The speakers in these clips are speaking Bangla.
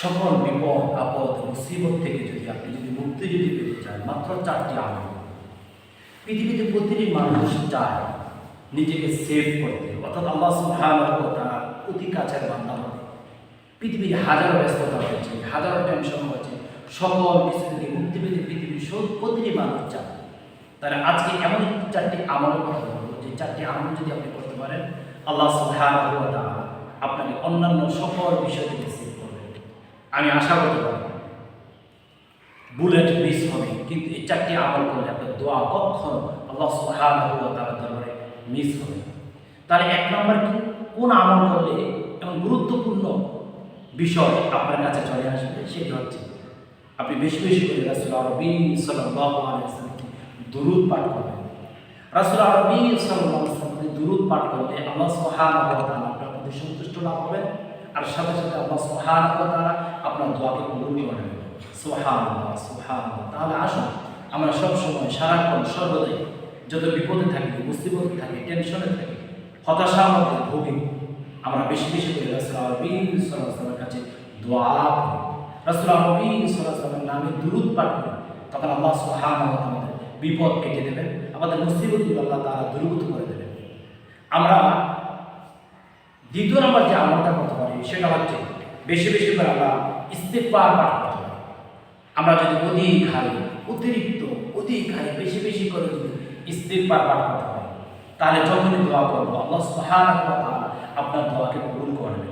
সকল বিপদ, আপদ, মুসিবত থেকে যদি আপনি যদি মুক্তি যদি পেতে চান, মাত্র চারটি আমল পৃথিবীতে প্রতিটি মানুষ চায় নিজেকে সেভ করতে। অর্থাৎ আল্লাহ ওয়া অতি কাছের বান্দা হতে। পৃথিবীর হাজারো ব্যস্ততা হয়েছে, হাজারো টেনশন হয়েছে, সকল কিছু থেকে মুক্তি পেতে পৃথিবীর সব প্রতিটি মানুষ চায়। তাহলে আজকে এমন চারটি আমলের কথা বলব, যে চারটি আমল যদি আপনি করতে পারেন, আল্লাহ ওয়া আপনাকে অন্যান্য সকল বিষয় থেকে আমি আশা করতে পারি। বুলেট মিস হবে। কিন্তু এই চারটি আমল করলে আপনার দোয়া কখন আল্লাহ ওয়া তাআলা দরবারে মিস হবে। তাহলে এক নম্বর কি? কোন আমল করলে এবং গুরুত্বপূর্ণ বিষয় আপনার কাছে চলে আসবে সেটি হচ্ছে, আপনি বেশি বেশি করে রাসূল আরবি ওয়াসাল্লামকে দুরূদ পাঠ করবেন। রাসূল আরবি সাল্লাল্লাহু আলাইহি ওয়াসাল্লামকে দুরূদ পাঠ করলে আল্লাহ ওয়া আপনার প্রতি সন্তুষ্ট লাভ হবেন আর সাথে সাথে আল্লাহ ওয়া তাআলা আপনার দোয়াকে কবুল করে সুবহানাল্লাহ সুবহানাল্লাহ। তাহলে আসুন, আমরা সবসময় সারাক্ষণ সর্বদাই যত বিপদে থাকি, মুসিবতে থাকি, টেনশনে থাকি, হতাশার মধ্যে ভুগি, আমরা বেশি বেশি করে রাসূল আরবি সাল্লাল্লাহু আলাইহি ওয়াসাল্লামের কাছে দোয়া নামে দুরূদ পাঠ করি। তখন আল্লাহ তাআলা আমাদের বিপদ কেটে দেবেন, আমাদের মুসিবতগুলো আল্লাহ তাআলা দূরীভূত করে দেবেন। আমরা দ্বিতীয় নম্বর যে আমলটা করতে সেটা হচ্ছে বেশি বেশি করে আমরা ইস্তেকবার পাঠ করতে আমরা যদি অধিক হারে অতিরিক্ত অধিক হারে বেশি বেশি করে যদি ইস্তেকবার পাঠ করতে পারি, তাহলে যখনই দোয়া করব, আল্লাহ সুবহানাহু আপনার দোয়াকে কবুল করবেন।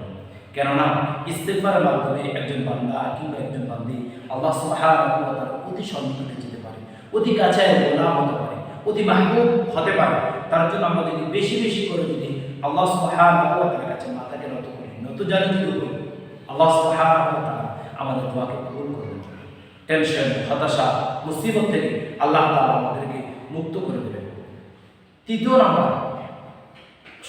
কেননা ইস্তেকবারের মাধ্যমে একজন বান্দা কিংবা একজন বান্দি আল্লাহ তাআলা অতি সন্তুষ্টে যেতে পারে, অতি কাছে গোলাম হতে পারে, অতি মাহবুব হতে পারে। তার জন্য আমরা যদি বেশি বেশি করে যদি আল্লাহ তাআলার কাছে মাথাকে নত করি নত জানি যদি করি আল্লাহ আমাদের দোয়াকে কবুল করবেন টেনশন হতাশা, মুসিবত থেকে আল্লাহ তাআলা আমাদেরকে মুক্ত করে দেবেন। তৃতীয় নাম্বার,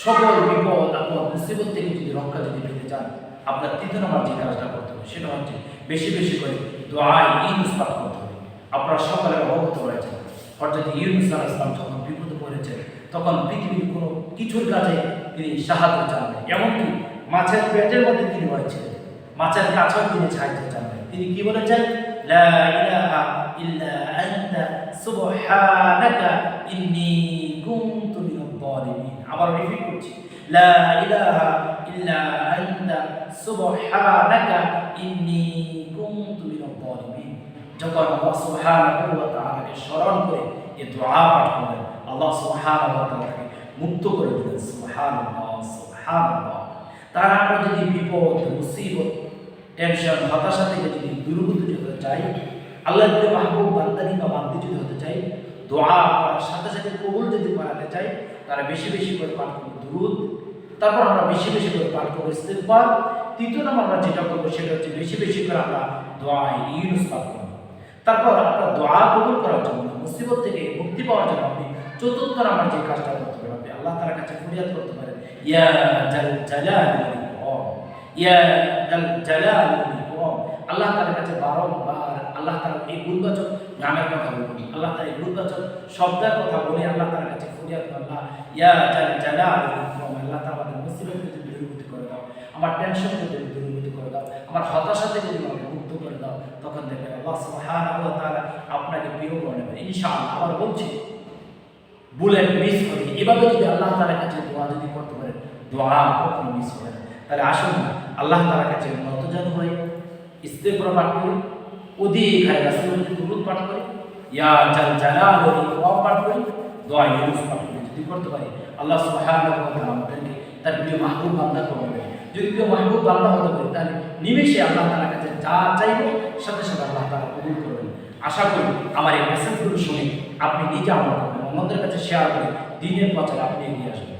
সকল বিপদ আপনার মুসিবত থেকে যদি রক্ষা যদি পেতে চান, আপনার তৃতীয় নম্বর যে কাজটা করতে হবে, সেটা হচ্ছে বেশি বেশি করে দোয়াই ইউনুস পাঠ করতে হবে। আপনারা সকালে অবগত রয়েছেন। অর্থাৎ ইউনুস ইসলাম যখন বিপদে পড়েছেন, তখন পৃথিবীর কোনো কিছুর কাজে তিনি সাহায্য চান এমনকি মাছের পেটের মধ্যে তিনি হয়েছিলেন মাছের কাছেও তিনি সাহায্য চান তিনি কি বলেছেন? আবার রিপিট করছি। লা যখন স্মরণ করে আল্লাহ মুক্ত করে দিলেন। সুবহানাল্লাহ। তার আমরা যদি বিপদ, মুসিবত টেনশন হতাশা থেকে যদি দূরভূত হতে চাই আল্লাহর প্রিয় মাহবুব বান্দা কিংবা বান্দি যদি হতে চাই, দোয়া করার সাথে সাথে কবুল যদি করাতে চাই, তারা বেশি বেশি করে পাঠ করব দুরুদ, তারপর আমরা বেশি বেশি করে পাঠ করব ইস্তেগফার, তৃতীয় নম্বর আমরা যেটা করব সেটা হচ্ছে বেশি বেশি করে আমরা দোয়া ইউনুস পাঠ করব। তারপর আপনার দোয়া কবুল করার জন্য, মুসিবত থেকে মুক্তি পাওয়ার জন্য আপনি চতুর্থ নাম্বার যে কাজটা আল্লাহ তাআলার কাছে ফরিয়াদ করতে পারেন ইয়া জাল জালালি ইয়া জাল জালালি আল্লাহ তাআলার কাছে বারংবার আল্লাহ তাআলা এই গুণবাচক নামের কথা বলুন আল্লাহ তাআলা এই গুণবাচক শব্দের কথা বলে, আল্লাহ তাআলার কাছে ফরিয়াদ আল্লাহ ইয়া জাল জালালি আল্লাহ তাআলা আমাদের মুসিবতকে যদি দূরীভূত করে দাও, আমার টেনশন যদি দূরীভূত করে দাও, আমার হতাশা থেকে আমাকে মুক্ত করে দাও, তখন দেখবেন আল্লাহ সুবহানাহু ওয়া তাআলা আপনাকে প্রিয় করে। নেবেন ইনশাআল্লাহ, আবার বলছি বুলেট মিস হবে এভাবে যদি আল্লাহ তাআলার কাছে দোয়া যদি করতে পারেন, দোয়া কখনো মিস হবে না। তাহলে আসুন, আল্লাহ তাআলার কাছে নতজান হয়ে ইস্তেগফার পাঠ করি অধিক হায় রাসূলের দুরূদ পাঠ করি, ইয়া জাল পাঠ করি, দোয়া পাঠ করি। যদি করতে পারি, আল্লাহ সুবহানাহু ওয়া তাআলা আমাদেরকে তার প্রিয় মাহবুব বান্দা যদি প্রিয় মাহবুব বান্দা হতে পারে, তাহলে নিমেষে আল্লাহ তাআলার কাছে যা চাইব, সাথে সাথে আল্লাহ তাআলা কবুল করবেন। আশা করি আমার এই মেসেজগুলো শুনে আপনি নিজে করবেন। অন্যদের কাছে শেয়ার করে দিনের প্রচার আপনি এগিয়ে আসবেন।